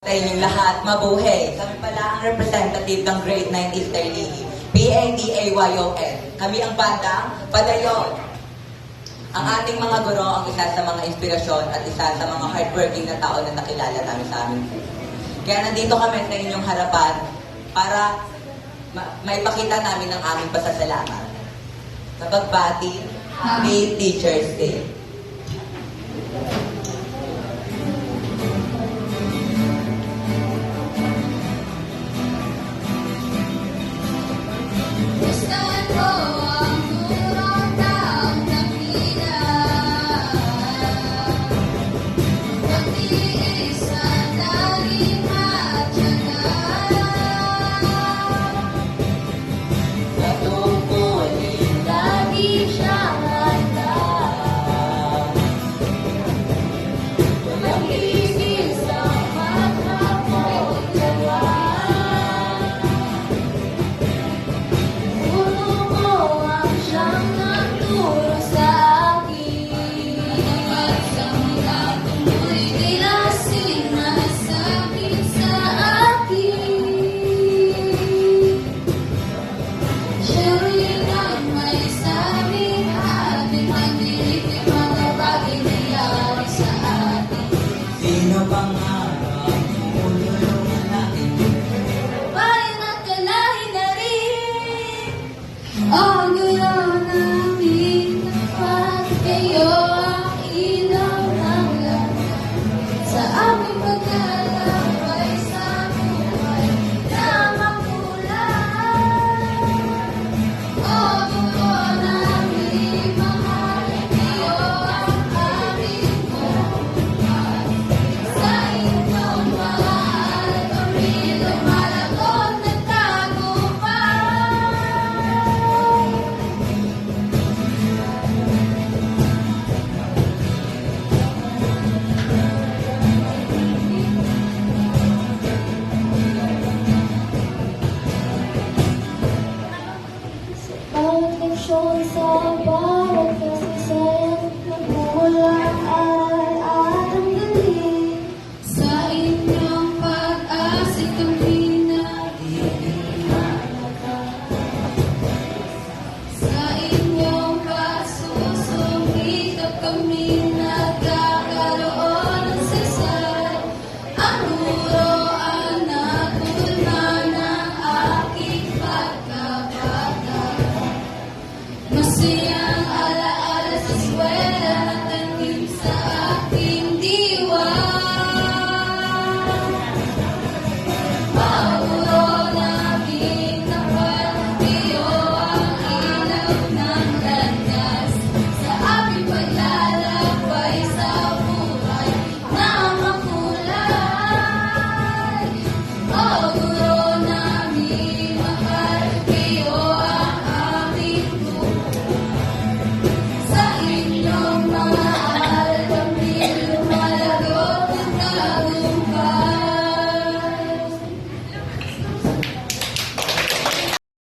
Sa inyong lahat, mabuhay. Kami pala ang representative ng Grade 9 Easter Lily. P-A-D-A-Y-O-N. Kami ang bandang Padayon. Ang ating mga guro ang isa sa mga inspirasyon at isa sa mga hardworking na tao na nakilala namin sa amin. Kaya nandito kami sa inyong harapan para ma- maipakita namin ang aming pasasalamat. Sa pagbati, Happy Teacher's Day. Oh, Out of shoulders of water, cause the sand, the polar.